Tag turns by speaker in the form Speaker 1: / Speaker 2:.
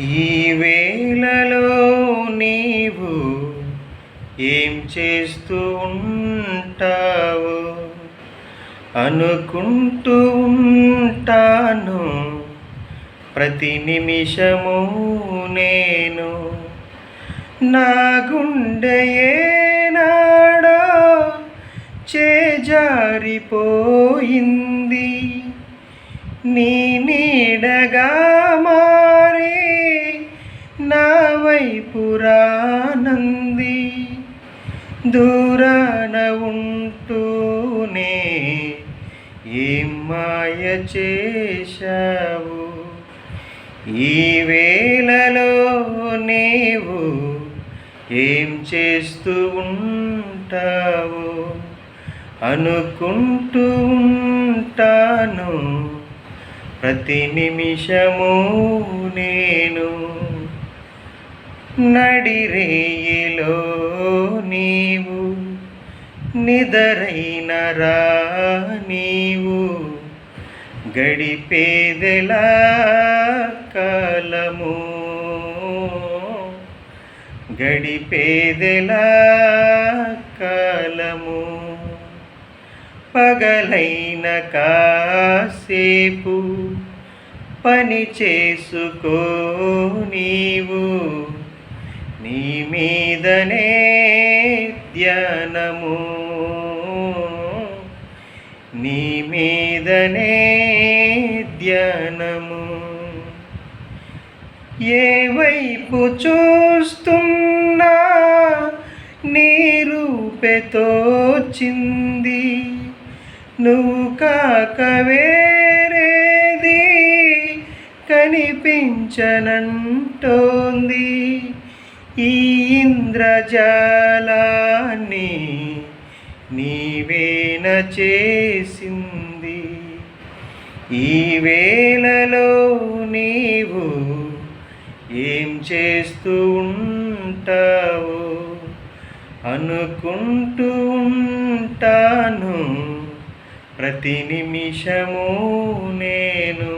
Speaker 1: ఈ వేళలో నీవు ఏం చేస్తూ ఉంటావు? అనుకుంటూ ఉంటాను. ప్రతి నిమిషము నేను నా గుండె ఏనాడో చేజారిపోయింది. నీ నీడగా మారే నా వైపురానంది దూరాన ఉంటూనే ఏం మాయ చేశావు? ఈ వేళలో నీవు ఏం చేస్తూ ఉంటావు? అనుకుంటూ ఉంటాను. ప్రతి నిమిషము నేను నడిరేయిలో నీవు నిదరైన రా నీవు. గడిపేదెలా కాలము గడిపేదెలా పగలైన కాసేపు పని చేసుకో నీవు. నీ మీదనే ధ్యానము. నీ మీదనే ధ్యానము. ఏ వైపు చూస్తున్నా నీ రూపెతోచింది నువ్వు కాక వేరేది కనిపించనంటోంది. ఈ ఇంద్రజాలాన్ని నీవేన చేసింది. ఈ వేళలో నీవు ఏం చేస్తూ ఉంటావు అనుకుంటూ ఉంటాను. ప్రతి నిమిషము నేను